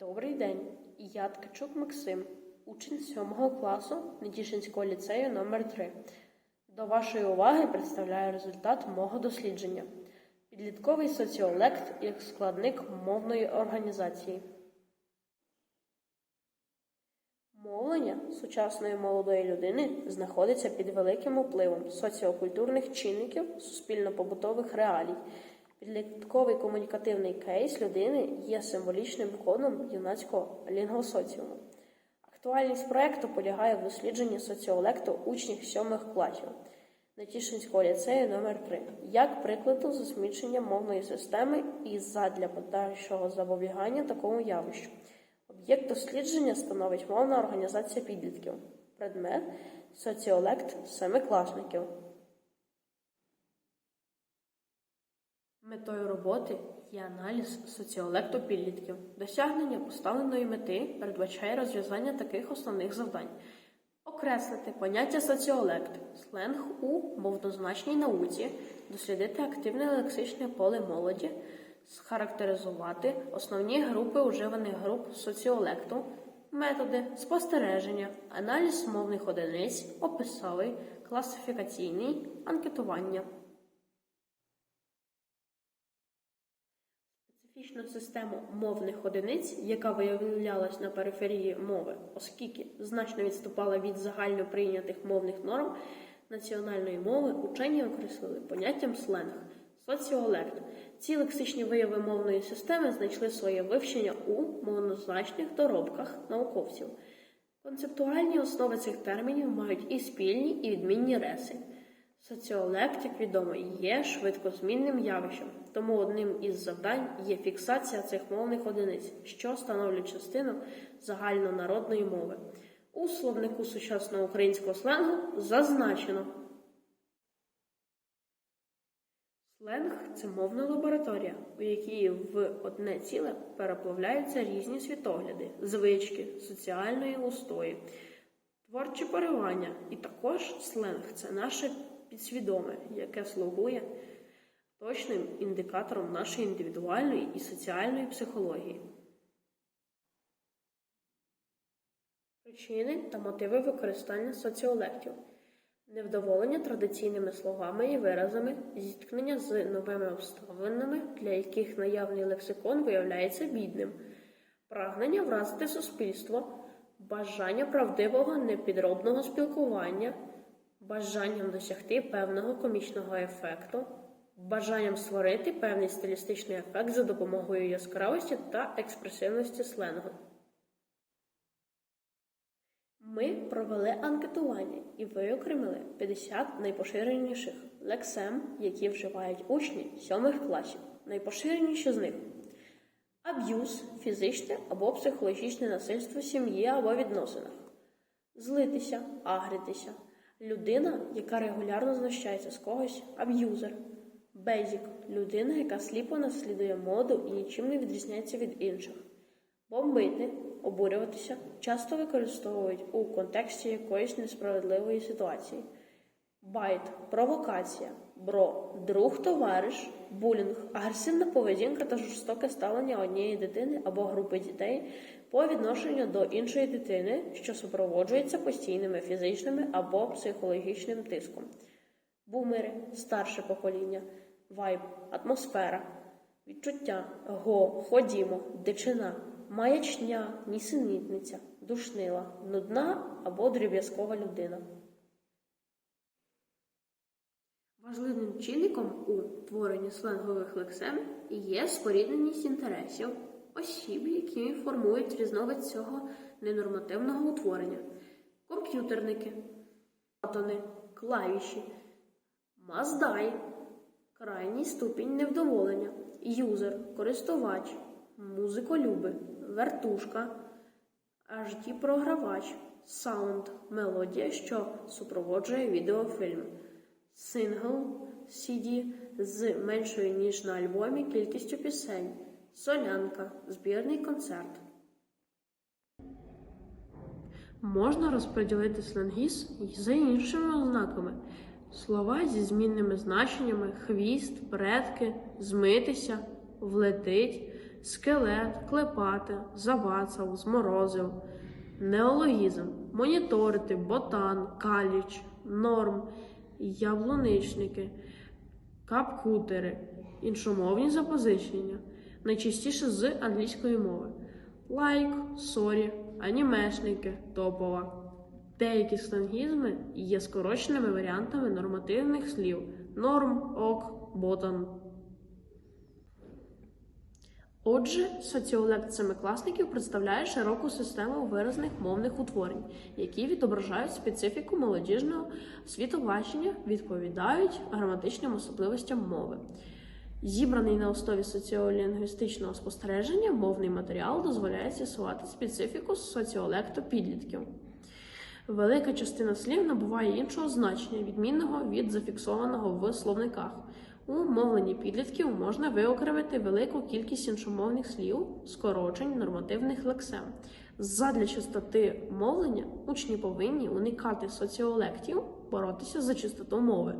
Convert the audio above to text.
Добрий день. Я Ткачук Максим, учень 7 класу Нетішинського ліцею номер 3 До вашої уваги представляю результат мого дослідження. Підлітковий соціолект як складник мовної організації. Мовлення сучасної молодої людини знаходиться під великим впливом соціокультурних чинників суспільно-побутових реалій. Підлітковий комунікативний кейс людини є символічним кодом юнацького лінгвосоціуму. Актуальність проекту полягає в дослідженні соціолекту учнів сьомих класів Нетішинського ліцею номер 3 як прикладу засмічення мовної системи і задля подальшого запобігання такому явищу. Об'єкт дослідження становить мовна організація підлітків. Предмет соціолект семикласників. Метою роботи є аналіз соціолекту підлітків. Досягнення поставленої мети передбачає розв'язання таких основних завдань. Окреслити поняття соціолект, сленг у мовнозначній науці, дослідити активне лексичне поле молоді, схарактеризувати основні групи уживаних груп соціолекту, методи спостереження, аналіз мовних одиниць, описовий, класифікаційний, анкетування. Специфічну систему мовних одиниць, яка виявлялась на периферії мови, оскільки значно відступала від загально прийнятих мовних норм національної мови, учені окреслили поняттям сленг, соціолект. Ці лексичні вияви мовної системи знайшли своє вивчення у мовнозначних доробках науковців. Концептуальні основи цих термінів мають і спільні, і відмінні риси. Соціолект, як відомо, є швидкозмінним явищем, тому одним із завдань є фіксація цих мовних одиниць, що становлять частину загальнонародної мови. У словнику сучасного українського сленгу зазначено. Сленг це мовна лабораторія, у якій в одне ціле переплавляються різні світогляди, звички, соціальної устої, творчі поривання. І також сленг це наше підсвідоме, яке слугує точним індикатором нашої індивідуальної і соціальної психології. Причини та мотиви використання соціолектів. Невдоволення традиційними словами і виразами, зіткнення з новими обставинами, для яких наявний лексикон виявляється бідним, прагнення вразити суспільство, бажання правдивого непідробного спілкування, бажанням досягти певного комічного ефекту, бажанням створити певний стилістичний ефект за допомогою яскравості та експресивності сленгу. Ми провели анкетування і виокремили 50 найпоширеніших лексем, які вживають учні сьомих класів. Найпоширеніші з них аб'юз, фізичне або психологічне насильство сім'ї або відносинах, злитися, агритися, людина, яка регулярно знущається з когось, аб'юзер, бейзік людина, яка сліпо наслідує моду і нічим не відрізняється від інших. Бомбити, обурюватися часто використовують у контексті якоїсь несправедливої ситуації. Байт, провокація, бро, друг, товариш, булінг, агресивна поведінка та жорстоке ставлення однієї дитини або групи дітей по відношенню до іншої дитини, що супроводжується постійними фізичними або психологічним тиском. Бумери, старше покоління, вайб, атмосфера, відчуття, го, ходімо, дичина. Маячня, нісенітниця, душнила, нудна або дріб'язкова людина. Важливим чинником у творенні сленгових лексем є спорідненість інтересів осіб, які формують різновид цього ненормативного утворення, комп'ютерники, атони, клавіші, маздай, крайній ступінь невдоволення, юзер, користувач, музиколюби, вертушка, HD програвач, саунд, мелодія, що супроводжує відеофільм, сингл CD з меншою ніж на альбомі кількістю пісень, солянка, збірний концерт. Можна розподілити сленгіз за іншими ознаками. Слова зі змінними значеннями хвіст, предки, змитися, влетить, скелет, клепати, забацав, зморозив, неологізм, моніторити, ботан, каліч, норм, яблуничники, капкутери, іншомовні запозичення, найчастіше з англійської мови. Лайк, сорі, анімешники, топова. Деякі сленгізми є скороченими варіантами нормативних слів норм, ок, ботан. Отже, соціолект семикласників представляє широку систему виразних мовних утворень, які відображають специфіку молодіжного світобачення, відповідають граматичним особливостям мови. Зібраний на основі соціолінгвістичного спостереження, мовний матеріал дозволяє з'ясувати специфіку соціолекту підлітків. Велика частина слів набуває іншого значення, відмінного від зафіксованого в словниках. У мовленні підлітків можна виокремити велику кількість іншомовних слів, скорочень, нормативних лексем. Задля чистоти мовлення учні повинні уникати соціолектів, боротися за чистоту мови.